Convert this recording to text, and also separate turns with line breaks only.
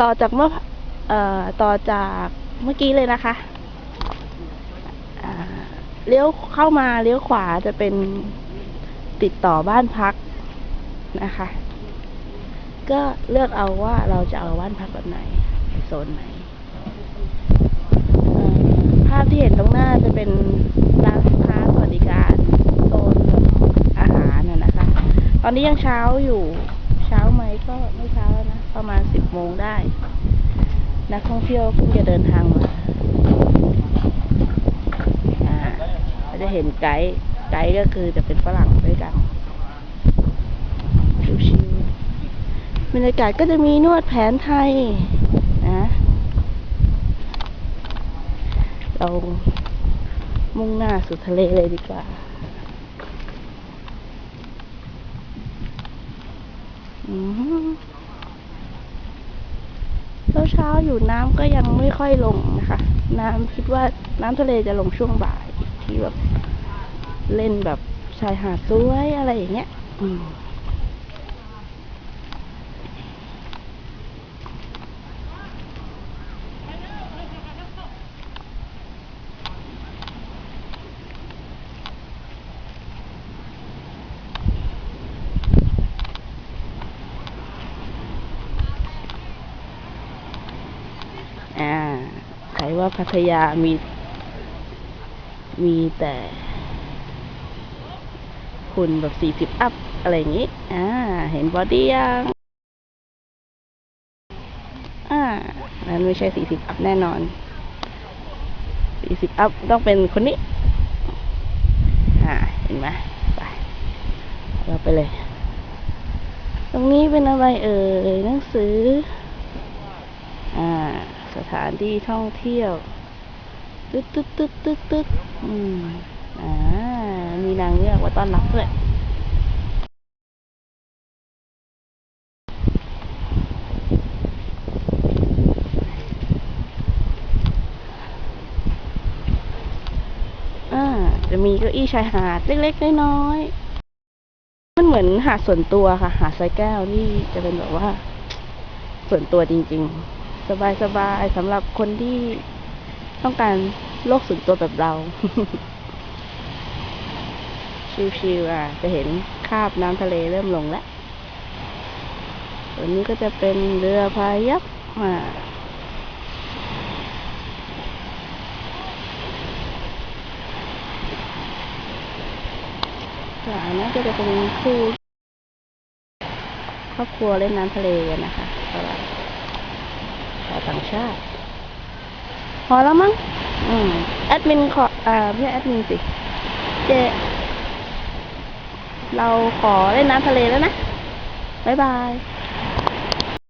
ต่อจากเมื่อเอ่อต่อจากเมื่อกี้เลยนะคะเลี้ยวเข้ามาเลี้ยวขวาจะเป็นติดต่อบ้านพักนะคะ ก็เลือกเอาว่าเราจะเอาบ้านพักแบบไหนโซนไหนภาพที่เห็นตรงหน้าจะเป็นร้านค้าสวัสดิการโซนอาหารน่ะนะคะ ตอนนี้ยังเช้าอยู่ ประมาณสิบโมงได้ นักท่องเที่ยวเพิ่งจะเดินทางมาอ่าเราจะเห็นไกด์ไกด์ก็คือจะเป็นฝรั่งด้วยกันชิวๆบรรยากาศก็จะมีนวดแผนไทยนะเรามุ่งหน้าสู่ทะเลเลยดีกว่า อืม เช้าๆอยู่น้ำก็ยังไม่ค่อยลงนะคะ น้ำคิดว่าน้ำทะเลจะลงช่วงบ่ายที่แบบเล่นแบบชายหาดสวยอะไรอย่างเงี้ย อืม อ่าใครว่าพัทยามี มีแต่คุณแบบสี่สิบอัพ อะไรอย่างนี้ อ่า เห็นบอดี้ยัง อ่า นั้นไม่ใช่สี่สิบอัพแน่นอนสี่สิบอัพต้องเป็นคนนี้ อ่า เห็นไหมไป เราไปเลย ตรงนี้เป็นอะไรเอ่ย หนังสือ อ่า สถานที่ท่องเที่ยวตึ๊ดตึ๊ดตึ๊ดตึ๊ดตึ๊ดอืมอ่ามีนางเงือกมาต้อนรับด้วยอ่าจะมีเก้าอี้ชายหาดเล็กๆน้อยๆมันเหมือนหาดส่วนตัวค่ะ หาดทรายแก้วนี่จะเป็นแบบว่า ส่วนตัวจริง ๆ สบายๆสำหรับคนที่ต้องการโลกส่วนตัวแบบเรา ชิวๆอะ จะเห็นคาบน้ำทะเลเริ่มลงแล้วส่วนนี้ก็จะเป็นเรือพายักอ่าส่วนอันนั้นก็จะเป็นคู่ครอบครัวเล่นน้ำทะเลกันนะคะสำหรับชาวต่างชาติ พอแล้วมั้ง อืม แอดมินขออ่าไม่ใช่แอดมินสิ เจ เราขอเล่นน้ำทะเลแล้วนะ บ๊ายบาย